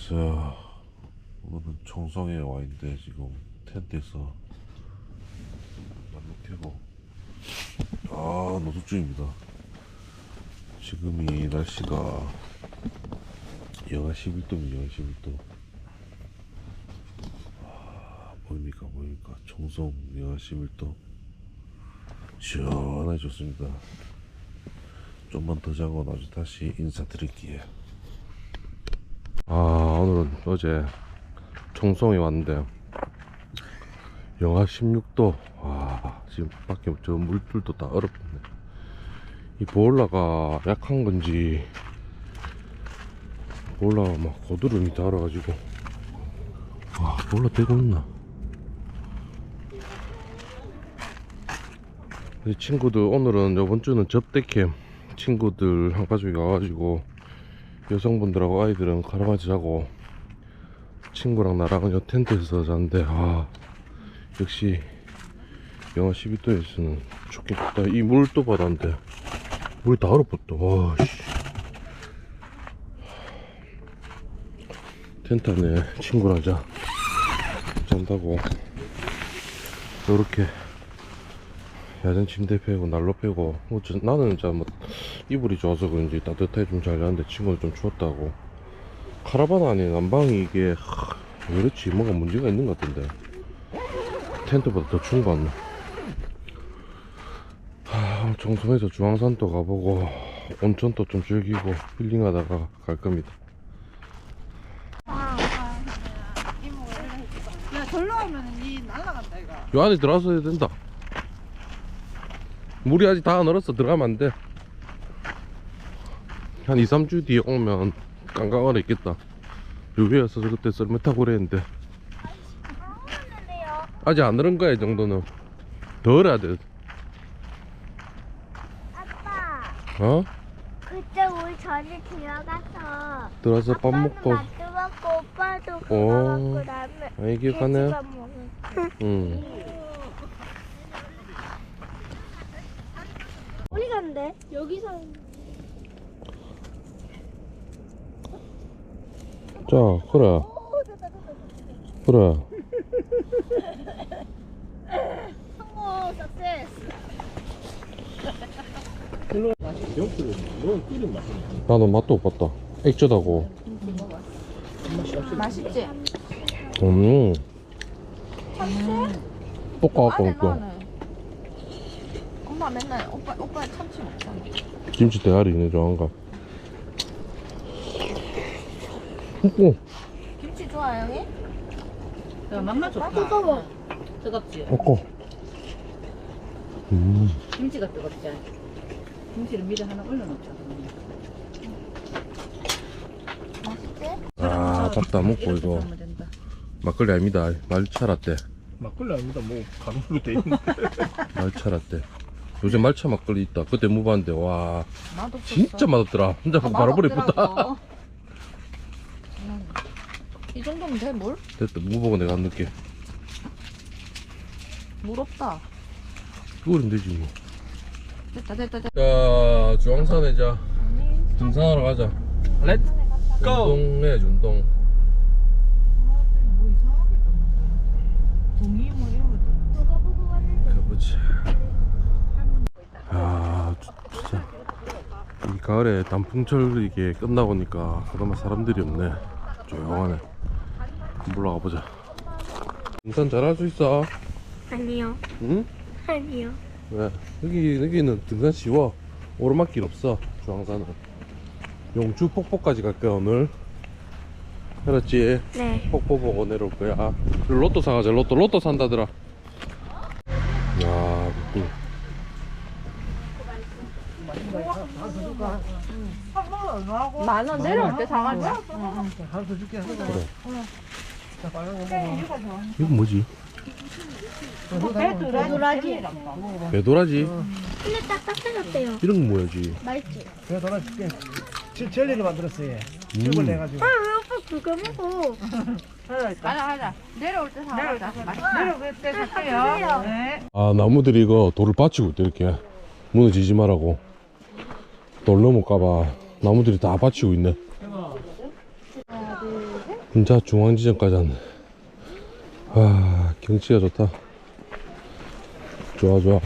안녕하세요. 오늘은 청송에 와 있는데 지금 텐트에서 만족해고 아 노숙 중입니다. 지금이 날씨가 영하 11도입니다. 영하 11도. 아, 보입니까 보입니까 청송 영하 11도 시원하게 좋습니다. 좀만 더 자고 나중에 다시 인사드릴게요. 아 오늘은 어제 청송에 왔는데 영하 16도. 와 지금 밖에 저 물들도 다 얼었네. 이 보일러가 약한 건지 보일러가 막 고드름이 달아가지고. 와 보일러 되고 있나? 이 친구들 오늘은 요번 주는 접대캠 친구들 한 가족이 와가지고 여성분들하고 아이들은 가라가지 자고 친구랑 나랑은 요 텐트에서 자는데 아 역시 영하 12도에서는 좋긴 좋다. 이 물도 받았는데 물이 다 얼어붙어. 와씨. 텐트 안에 친구랑 자 잔다고. 요렇게 야전 침대 패고 난로 패고 뭐 저- 나는 진짜 뭐 이불이 좋아서 그런지 따뜻하게 좀 잘 자는데 친구는 좀 추웠다고. 카라반 안에 난방이 이게 하, 왜 그렇지? 뭔가 문제가 있는 것 같은데. 텐트보다 더 추운 거 같나 하, 정성에서 중앙산도 가보고 온천도 좀 즐기고 힐링하다가 갈 겁니다. 야 절로 하면은 니 날라간다 이거. 요 안에 들어가서 해야 된다 물이 아직 다안 얼었어 들어가면 안돼. 한 2, 3주 뒤에 오면 깡깡 얼어 있겠다. 요 위에서 그때 썰매 타고 그랬는데 아직 안 얼은 거야 이 정도는. 더 얼어야 돼. 아빠, 어? 그때 우리 전에 들어가서 들어가서 밥 먹고. 맛도 먹고 오빠도 그거 어. 먹고 라면 아, 이게 가네. 응 어디 간대? 여기서. 자 그래. 그래. 성공 석세스. 나는 맛도 못 봤다. 액젓하고. 맛있지? 음. 볶아갖고 안에 먹고 넣어놔 엄마 맨날 오빠 오빠 참치 먹잖아 김치 대가리네 좋아한가 오 김치 좋아해 형이? 야, 맛만 아 좋다. 뜨거워. 뜨겁지? 어 음, 김치가 뜨겁지? 김치를 미리 하나 올려놓자. 맛있지? 아 밥다 먹고 이렇게 이거 된다. 막걸리 아닙니다 말차 라떼 막걸리 아닙니다. 뭐 가루로 돼 있는데. 말차 라떼 요새 말차 막걸리 있다 그때 먹어봤는데 와 맛없었어 진짜 맛없더라 혼자 아, 바로 버리 맛없더라고. 었다 음. 이 정도면 돼 물? 됐다 무보고 내가 안 넣게 물 없다 그거면 되지 뭐 됐다 됐다 됐다 자 중앙산에 자 등산하러 가자 렛 고! 운동해야지 운동 뭐 이상하게. 동이 뭐 이런 거 누가 보고 갔는데? 가보자 아 진짜 이 가을에 단풍철 이게 끝나고 니까 그나마 사람들이 없네 조용하네 한번 올라가 보자 등산 잘할 수 있어 아니요. 응? 아니요. 왜? 여기 여기는 등산 쉬워 오르막길 없어 중앙산은 용주 폭포까지 갈 거야 오늘 알았지? 네. 폭포 보고 내려올 거야 그리고 로또 사가자 로또 로또 산다더라 야 그, 만원 내려올 때 사가자 한수 줄게. 그래 자, 빨간 거 먹어. 이건 뭐지? 도라지. 배도라지? 근데 딱 딱딱했대요. 이런 건 뭐야지? 맛있지? 내가 돌아 줄게. 젤- 젤리를 만들었어 얘. 음. 즙을 내가지고. 아, 왜 오빠 그거 먹어? 가자 가자 내려올 때 사가자 내려올 때 살게요. 네. 아 나무들이 이거 돌을 받치고 있대 이렇게 무너지지 말라고 돌 넘어올까봐 나무들이 다 받치고 있네. 혼자 중앙지점까지 왔네. 와 경치가 좋다. 좋아 좋아.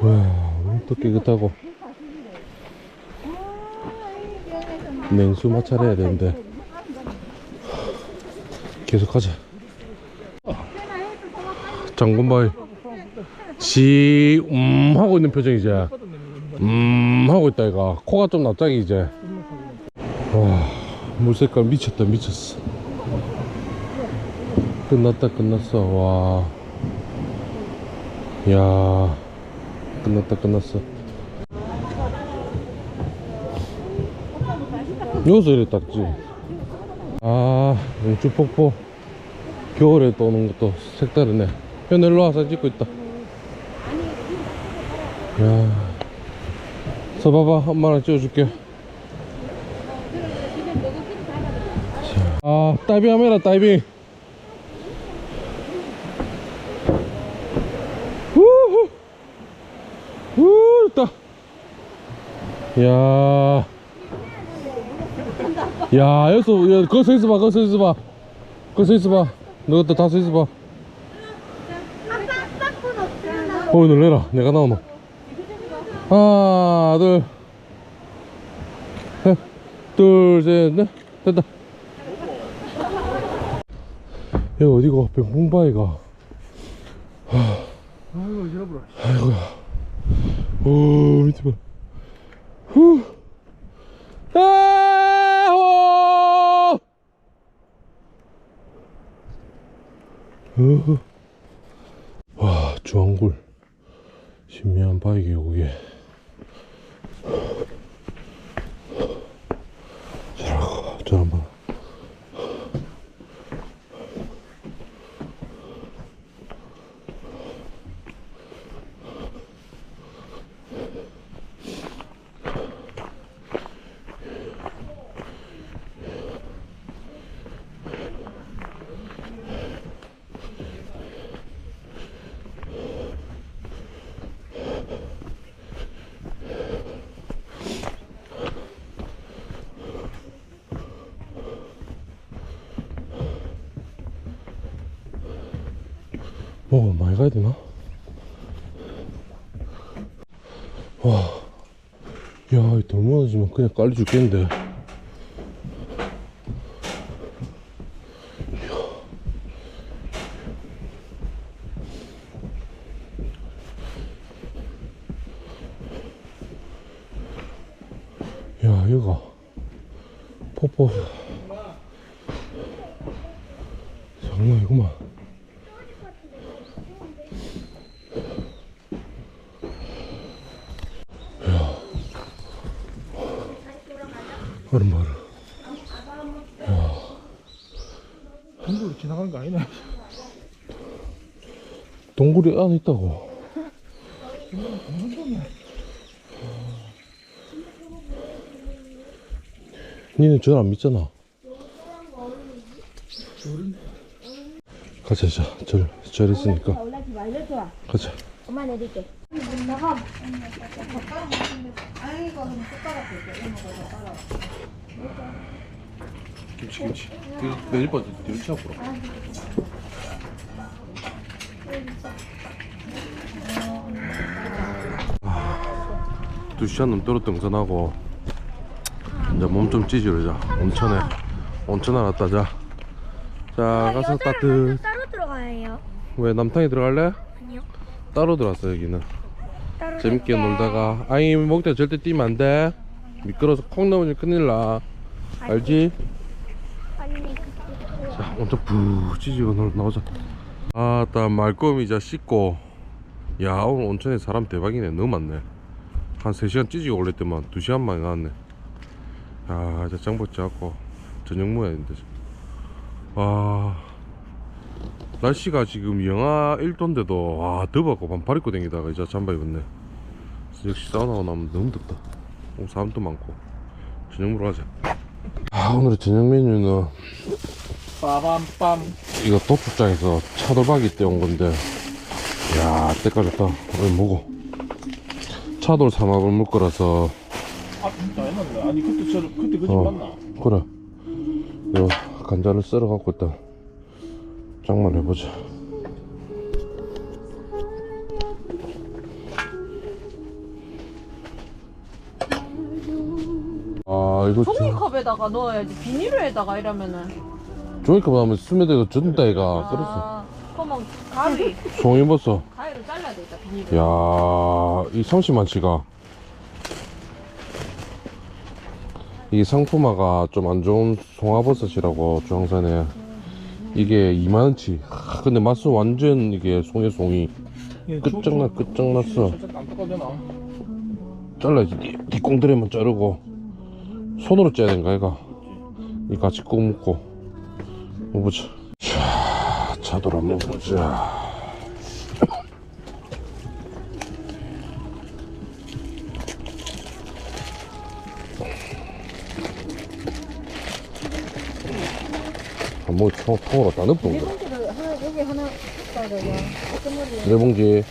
와 물도 깨끗하고. 냉수 마찰해야 되는데. 계속 가자. 장군바위. 시음 하고 있는 표정이지 음 하고 있다 이거. 코가 좀 납작이 이제. 와물 색깔 미쳤다 미쳤어. 끝났다 끝났어. 와. 야, 끝났다 끝났어. 여기서 이래 닦지? 아 영주폭포. 겨울에 또 오는 것도 색다르네. 현 일로 와서 찍고 있다. 야 서봐봐 엄마랑 찍어줄게 자, 아 다이빙 하메라 다이빙 우후 우 있다 야 야, 여기서, 야, 거기 서 있어봐, 거기 서 있어봐. 거기 서 있어봐. 너것도 다 서 있어봐. 어, 놀래라. 내가 나오노. 하나, 둘, 셋, 둘, 셋, 넷. 됐다. 여기 어디가? 백봉바위가. 아이고 잃어버려. 오, 밑에 봐. 후. 아, 호. 으흐. 와, 주황굴. 신비한 바위 계곡에. 자, 저 한번. 어, 많이 가야 되나? 와, 야, 이 돌무너지면 그냥 깔리 죽겠는데. 야, 여기가 폭포 장난이구만. 얼음 봐, 얼음. 동굴 지나간 거 아니네. 동굴이 안에 있다고. 니는 절안 믿잖아. 가자, 자, 절, 절 있으니까. 올라지 말려 좋아. 가자. 엄마 내 릴게. 김치, 김치. 내일 봐, 뒤로 치 앞으로. 두 시간 넘도록 등산하고 이제 몸 좀 찌지르자 온천에 온천 하나 따자 자 가서 따뜻 따로 들어가야 해요. 왜 남탕에 들어갈래? 아니요. 따로 들어왔어 여기는 따로 재밌게 들어갈게. 놀다가 아이 목대 절대 뛰면 안돼 미끄러서 콩 넘어지면 큰일 나 알지? 자 찌지고 놀- 나오자. 아따 말거미 자 씻고. 야 오늘 온천에 사람 대박이네. 너무 많네. 한 3시간 찌지고 올랬더만 2시간 만에 나왔네. 야 이제 장보 잡고 저녁 먹어야 되는데 와. 날씨가 지금 영하 1도인데도 와 더워갖고 반팔 입고 다니다가 이제 잠바 입었네. 역시 사우나 나면 너무 덥다. 사람도 많고. 저녁 먹으러 가자 아 오늘의 저녁 메뉴는 빠밤빰. 이거 도축장에서 차돌박이 떼온 건데 이야 때깔 좋다 오늘 먹어 차돌 삼합을 먹 거라서 아 진짜 옛날에 아니 그때 저 그때 그집 어. 맞나? 그래 이거 간장을 썰어 갖고 일단 장만 해보자. 이거 좀 종이컵에다가 넣어야지. 비닐에다가 이러면은. 종이컵 하면 스며들고 젖는다 이가. 그렇어. 아 그러면 가위. 송이버섯. 가위로 잘라야 되겠다 비닐을 야, 이 삼시만치가. 이 상품화가 좀 안 좋은 송화버섯이라고 중앙산에. 이게 2만원치. 근데 맛은 완전 이게 송이 송이. 끝장나 끝장났어? 잘라야지. 뒤- 뒷공들에만 자르고 손으로 째야 된가 이가 이 같이 꾹 묶고. 먹어보자 자 차돌 한번 보자. 한번 통, 통으로 다. 넣어본 거야 하나 여기 하나 네 봉지.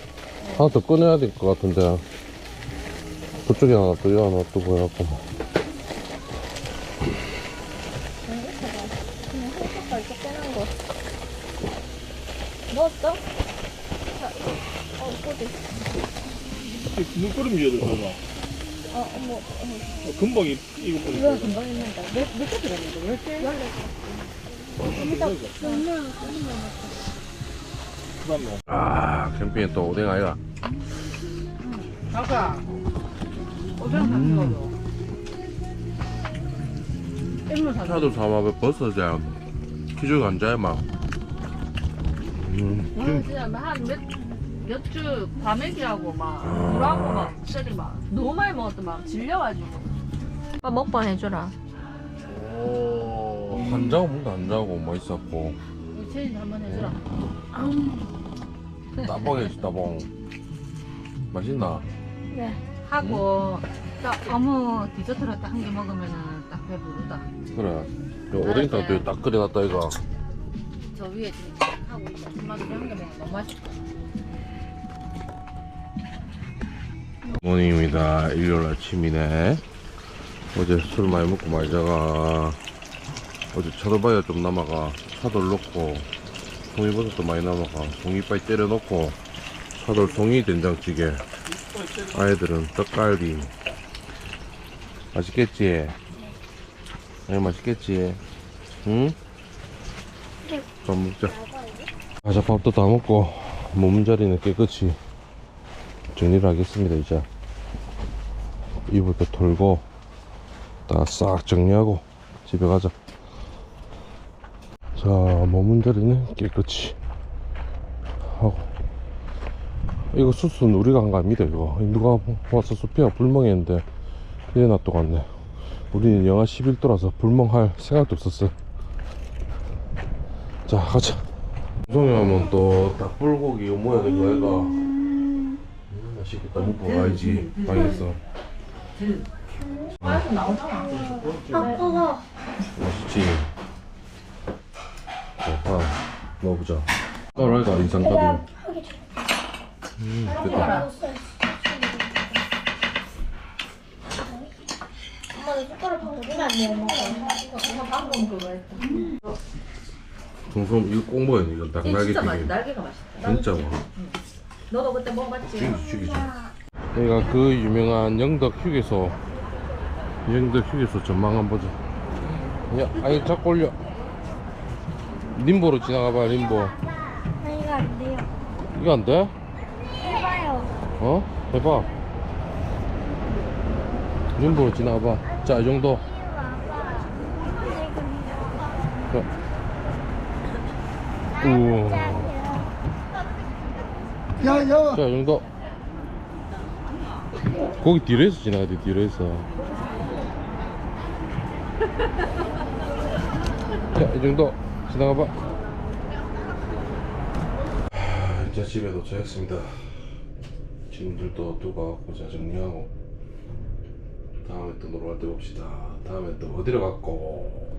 하나 더 꺼내야 될 것 같은데. 그쪽에 하나 또 여기 하나 또 보여갖고 뭐. 한 이렇게 빼는 거. 넣었어? 어, 위에도 저거. 어, 어머, 금방 이- 이거 이거 뿌리고. 금방 했는다. 몇? 열 개? 그 다음에 아 캠핑에 또 오뎅 아이가 아까 오뎅 사는. 일본 사는 차돌 삼합에 버섯이야 키즈 간자에 막 음, 진짜 한 몇 몇 주 과메기하고 막 물하고 막 쓰리 막 너무 많이 먹었더막 질려가지고. 오빠 먹방 해줘라. 오, 한 자고 뭔가 안 자고 맛있었고. 체인 한번 해줘라. 따봉 해지 따봉. 맛있나? 네. 하고 딱 어묵 디저트로 딱 한 개 먹으면은 딱 배부르다. 그래. 요 오뎅탕도 딱 끓여놨다 이거. 저 위에 지금 하고 있어. 엄마도 한개 먹으면 너무 맛있다. 모닝입니다. 일요일 아침이네. 어제 술 많이 먹고 많이 자가. 어제 차돌바위가 좀 남아가. 차돌 넣고 송이버섯도 많이 남아가. 송이빨 때려 넣고 차돌 송이 된장찌개. 아이들은 떡갈비. 맛있겠지? 네 맛있겠지? 응? 밥 먹자. 과자밥도 다 먹고 몸자리는 깨끗이 정리를 하겠습니다 이제. 이불도 털고 다 싹 정리하고 집에 가자. 자 머문 자리는 깨끗이. 하고. 이거 수순 우리가 한 거 아닙니다 이거. 누가 와서 소피아 불멍했는데 이래 놔둬갔네. 우리는 영하 11도라서 불멍할 생각도 없었어. 자 가자. 방송에 하면 또 닭불고기 거야 음, 맛있겠다 먹고 가야지. 방에서 아, 뜨거. 맛있지? 자 넣어보자. 까라이가 인상가도 음 됐다. 엄마, 내 숟가락 방금 안 먹어. 동som 이거 꼭 먹어야 돼 이거 닭날개 진짜 맛있다. 튀김 날개가 맛있다. 진짜 뭐 너도 그때 먹어봤지? 죽이지 죽이지 여기가 그 유명한 영덕 휴게소 영덕 휴게소 전망 한번 보자 야 아니 자꾸 올려 림보로 지나가봐 림보 아, 이거 안 돼요. 이거 안 돼? 해봐요. 어? 해봐 림보로 지나가봐 자 이 정도 우와 야, 야. 자, 이 정도. 거기 뒤로해서 지나가야 돼, 뒤로해서. 자, 이 정도. 지나가봐. 하, 이제 집에 도착했습니다. 짐들도 두고 갖고 자 정리하고. 다음에 또 놀러 갈 때 봅시다. 다음에 또 어디로 갔고.